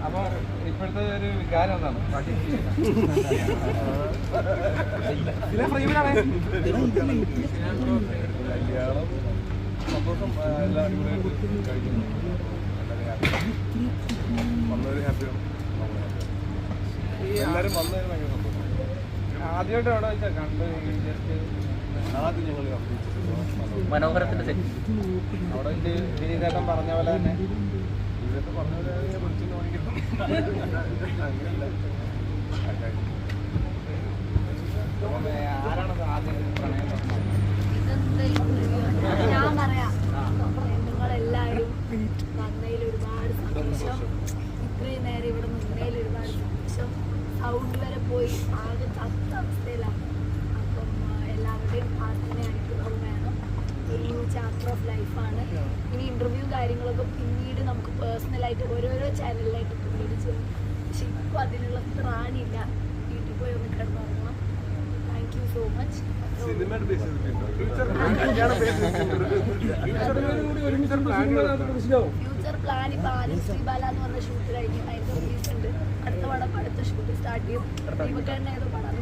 അപ്പൊ ഇപ്പോഴത്തെ ഒരു വികാരം എന്താണ് ഇതിലെ ഫ്രെയിമിലാണ് കല്യാണം സന്തോഷം എല്ലാം അടിപൊളിയായിട്ട് കഴിക്കുന്നു എല്ലാവരും വന്നതിന് ഭയങ്കര സന്തോഷം. ആദ്യമായിട്ട് എവിടെ വെച്ചാൽ കണ്ട് ജസ്റ്റ് ആദ്യം ഞങ്ങൾ മനോഹരത്തിന്റെ അവിടെ വിനീതേട്ടൻ പറഞ്ഞ പോലെ തന്നെ. ഇതൊക്കെ പറഞ്ഞവരെ വിളിച്ചെന്ന് വാങ്ങിക്കണം അങ്ങനെയല്ല ആ, കഴിഞ്ഞു. അപ്പം, ഏ, ആരാണ് ആദ്യം പ്രണയം? ഞാൻ പറയാം. നിങ്ങളെല്ലാവരും വന്നതിൽ ഒരുപാട് സന്തോഷം. ഇത്രയും നേരം ഇവിടെ നിന്നതിൽ ഒരുപാട് സന്തോഷം. സൗണ്ട് വരെ പോയി. ആകെ ചത്ത അവസ്ഥയിലാണ് അപ്പം എല്ലാവരുടെയും പ്രാർത്ഥന അനുഗ്രഹം വേണം. ഒരു ചാപ്റ്റർ ഓഫ് ലൈഫാണ് ഇനി ഇന്റർവ്യൂ കാര്യങ്ങളൊക്കെ പിന്നീട് നമുക്ക് പേഴ്സണലായിട്ട് ഓരോരോ ചാനലിലായിട്ട് പിന്നീട് ചെയ്യും. പക്ഷെ ഇപ്പോൾ അതിനുള്ള ത്രാണിയില്ല വീട്ടിൽ പോയി ഒന്ന് കിടന്നുറങ്ങണം ഫ്യൂച്ചർ പ്ലാൻ ഇപ്പൊ ആദ്യം ശ്രീബാല എന്ന് പറഞ്ഞ ഷൂട്ട് കഴിഞ്ഞു അതിന്റെ റിലീസ് ഉണ്ട്. അടുത്ത പടം അടുത്ത ഷൂട്ട് സ്റ്റാർട്ട് ചെയ്യും. ദീപക്കേട്ടൻ തന്നെ ഏതോ പടം.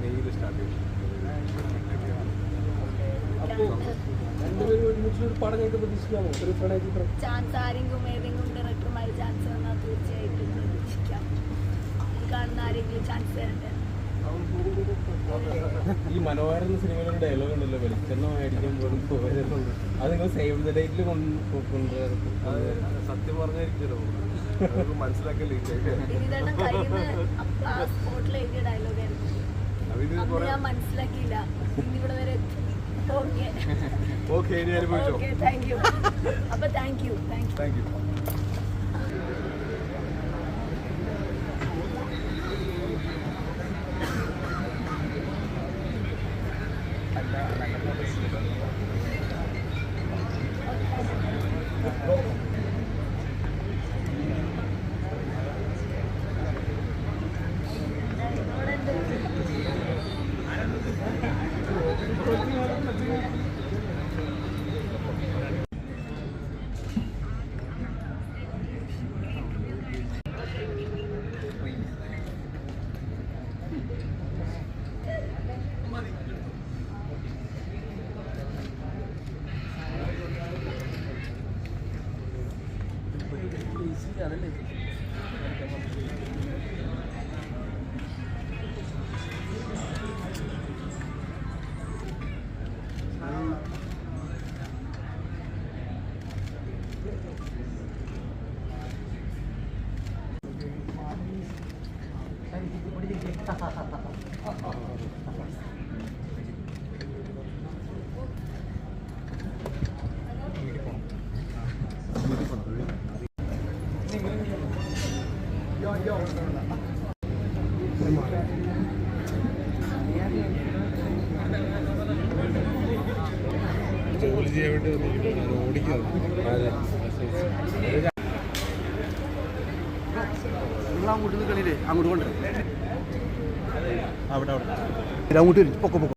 മെയ്യിൽ സ്റ്റാർട്ട് ചെയ്തു. ചാൻസ് ആരെങ്കിലും ഏതെങ്കിലും ഡയറക്ടർമാർ ചാൻസ് തന്നാൽ തീർച്ചയായിട്ടും പ്രതീക്ഷിക്കാം ഈ കാണുന്ന ആരെങ്കിലും ചാൻസ് തരട്ടെ ഈ മനോഹരൻ എന്ന സിനിമയിലൊരു ഡയലോഗ് ഉണ്ടല്ലോ വെളിച്ചെണ്ണമായിരിക്കും പോലും പോരുന്നുണ്ട് അത് നിങ്ങൾ സേവ് ദ ഡേറ്റിൽ കൊണ്ടുവരും അത് സത്യം പറഞ്ഞായിരിക്കുമല്ലോ. അപ്പൊ ഞാൻ മനസ്സിലാക്കിയില്ല. വരെ ഓക്കെ. ഓക്കെ ഇനി അനുഭവിച്ചോ. ഓക്കെ താങ്ക് യു അപ്പൊ thank you thank you Thank you. Thank you ജോലി ചെയ്യാൻ വേണ്ടി ഓടിക്കുന്നത് നിങ്ങൾ അങ്ങോട്ട് നിൽക്കണില്ലേ അങ്ങോട്ട് കൊണ്ട് അവിടെ. അവിടെ അങ്ങോട്ട് പൊക്കെ പൊക്കോ.